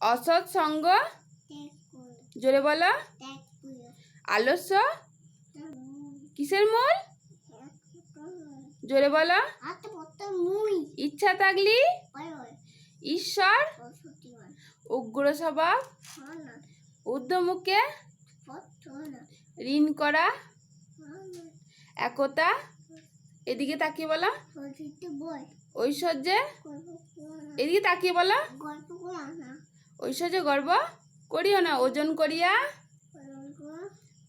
অসৎ সঙ্গ? জোরে বলো। আলস্য? কিসের মূল? জোরে বলো। ইচ্ছা থাকলি? ঈশ্বর? উগ্র স্বভাব? না। ঋণ করা? একতা? এদিকে তাকিয়ে বলো। ঐশ্বর্যে? এদিকে তাকিয়ে বলো। ঐশ্বর্যে গর্ব করিও না, ওজন করিয়া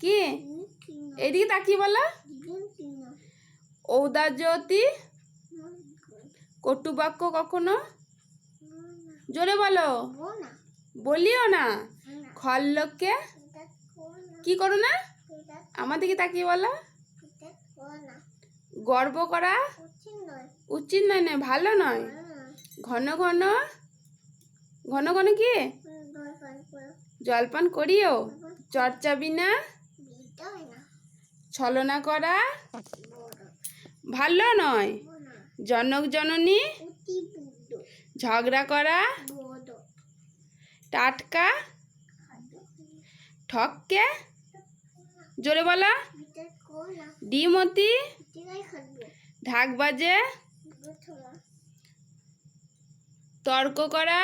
কি? এদিকে তাকিয়ে বলো। ঔদার্যতি কটুবাক্য কখনো? জোরে বলো। বলিও না। না খল লোককে না কি করো না? দিকে তাকিয়ে বলো। না গর্ব করা উচিত নয় নয়, ভালো নয়। ঘন ঘন ঘন ঘন কি? জলপান করিও? চর্চা বিনা বিটা হয় না? ছলনা করা? ভালো নয়। জনক জননী? ঝগড়া করা? টাটকা? ঠককে? জোরে বলা। ডিমতি? ঢাক বাজে? তর্ক করা?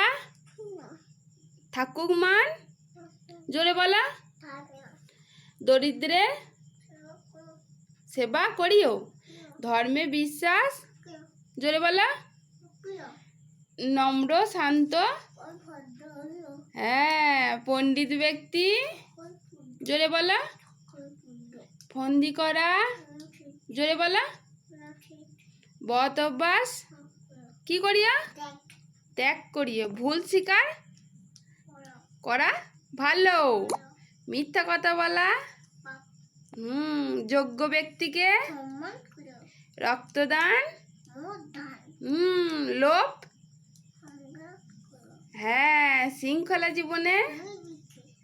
থাকুক মান জোরে বলা। দরিদ্রে, সেবা করিও। ধর্মে বিশ্বাস, জোরে বলা। নম্র, শান্ত। হ্যাঁ পণ্ডিত ব্যক্তি, জোরে বলা। ফন্দি করা, জোরে বলা। বত অভ্যাস, কি করিয়া? ত্যাগ করিয়ে ভুল স্বীকার করা ভালো। মিথ্যা কথা বলা হুম যোগ্য ব্যক্তিকে রক্তদান হুম লোভ হ্যাঁ শৃঙ্খলা জীবনে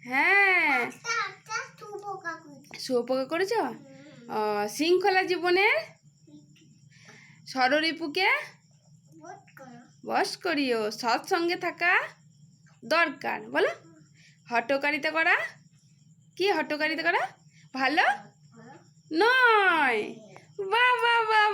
হ্যাঁ। শুভপোকা করেছ? ও, শৃঙ্খলা জীবনে করো বস করিও সৎসঙ্গে থাকা দরকার, বলো। হটকারিতা করা? কি হটকারিতা করা? ভালো? নয়। বা বা বাহ।